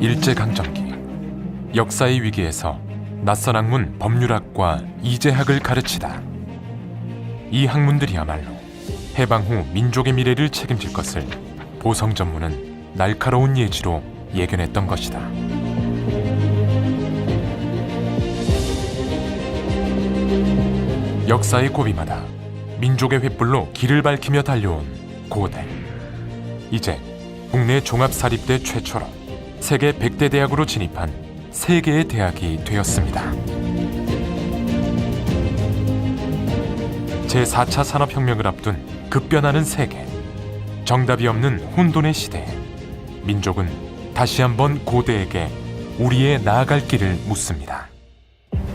일제강점기 역사의 위기에서 낯선 학문 법률학과 이재학을 가르치다 이 학문들이야말로 해방 후 민족의 미래를 책임질 것을 보성 전문은 날카로운 예지로 예견했던 것이다. 역사의 고비마다 민족의 횃불로 길을 밝히며 달려온 고대. 이제 국내 종합사립대 최초로 세계 100대 대학으로 진입한 세계의 대학이 되었습니다. 제4차 산업혁명을 앞둔 급변하는 세계. 정답이 없는 혼돈의 시대에 민족은 다시 한번 고대에게 우리의 나아갈 길을 묻습니다.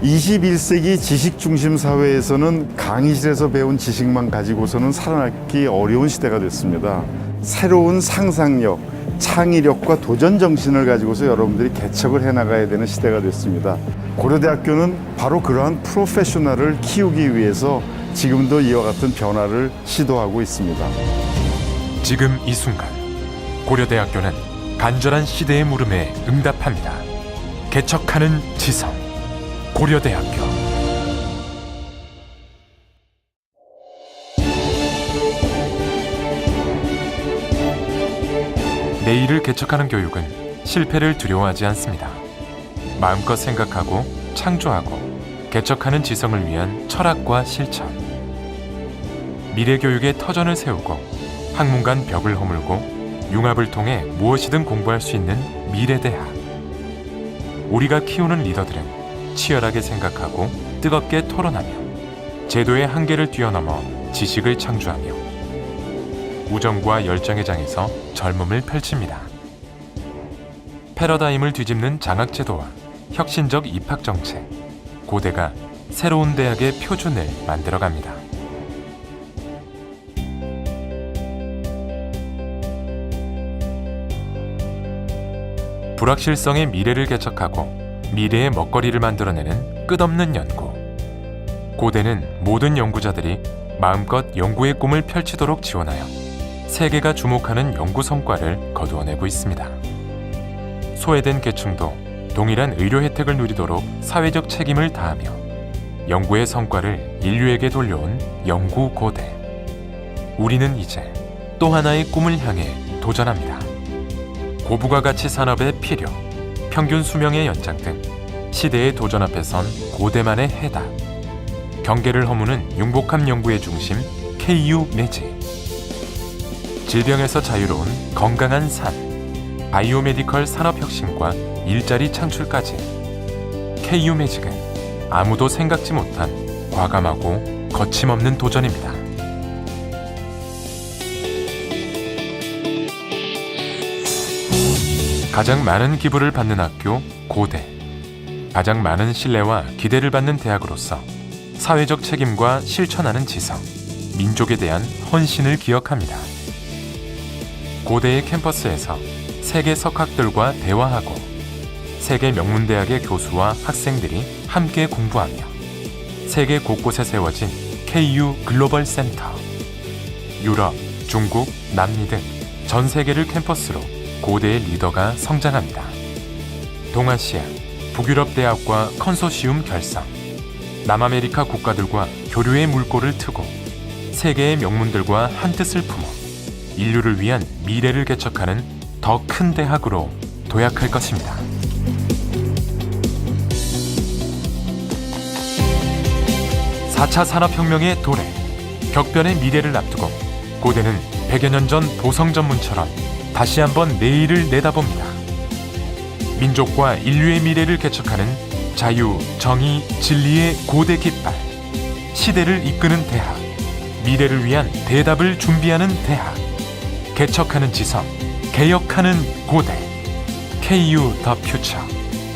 21세기 지식 중심 사회에서는 강의실에서 배운 지식만 가지고서는 살아남기 어려운 시대가 됐습니다. 새로운 상상력, 창의력과 도전 정신을 가지고서 여러분들이 개척을 해 나가야 되는 시대가 됐습니다. 고려대학교는 바로 그러한 프로페셔널을 키우기 위해서 지금도 이와 같은 변화를 시도하고 있습니다. 지금 이 순간 고려대학교는 간절한 시대의 물음에 응답합니다. 개척하는 지성 고려대학교 내일을 개척하는 교육은 실패를 두려워하지 않습니다. 마음껏 생각하고 창조하고 개척하는 지성을 위한 철학과 실천 미래 교육의 터전을 세우고 학문 간 벽을 허물고 융합을 통해 무엇이든 공부할 수 있는 미래 대학. 우리가 키우는 리더들은 치열하게 생각하고 뜨겁게 토론하며 제도의 한계를 뛰어넘어 지식을 창조하며 우정과 열정의 장에서 젊음을 펼칩니다. 패러다임을 뒤집는 장학제도와 혁신적 입학정책, 고대가 새로운 대학의 표준을 만들어갑니다. 불확실성의 미래를 개척하고 미래의 먹거리를 만들어내는 끝없는 연구. 고대는 모든 연구자들이 마음껏 연구의 꿈을 펼치도록 지원하여 세계가 주목하는 연구 성과를 거두어내고 있습니다. 소외된 계층도 동일한 의료 혜택을 누리도록 사회적 책임을 다하며 연구의 성과를 인류에게 돌려온 연구 고대. 우리는 이제 또 하나의 꿈을 향해 도전합니다. 고부가 가치 산업의 필요, 평균 수명의 연장 등 시대의 도전 앞에 선 고대만의 해답. 경계를 허무는 융복합 연구의 중심 KU 매직. 질병에서 자유로운 건강한 삶. 바이오메디컬 산업 혁신과 일자리 창출까지. KU 매직은 아무도 생각지 못한 과감하고 거침없는 도전입니다. 가장 많은 기부를 받는 학교 고대. 가장 많은 신뢰와 기대를 받는 대학으로서 사회적 책임과 실천하는 지성, 민족에 대한 헌신을 기억합니다. 고대의 캠퍼스에서 세계 석학들과 대화하고 세계 명문대학의 교수와 학생들이 함께 공부하며 세계 곳곳에 세워진 KU 글로벌 센터 유럽, 중국, 남미 등 전 세계를 캠퍼스로 고대의 리더가 성장합니다. 동아시아, 북유럽 대학과 컨소시움 결성, 남아메리카 국가들과 교류의 물꼬를 트고 세계의 명문들과 한 뜻을 품어 인류를 위한 미래를 개척하는 더 큰 대학으로 도약할 것입니다. (4차) 산업혁명의 도래 격변의 미래를 앞두고 고대는 100여 년전 보성 전문처럼 다시 한번 내일을 내다봅니다. 민족과 인류의 미래를 개척하는 자유, 정의, 진리의 고대 깃발. 시대를 이끄는 대학. 미래를 위한 대답을 준비하는 대학. 개척하는 지성, 개혁하는 고대. KU 더 퓨처.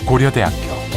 고려대학교.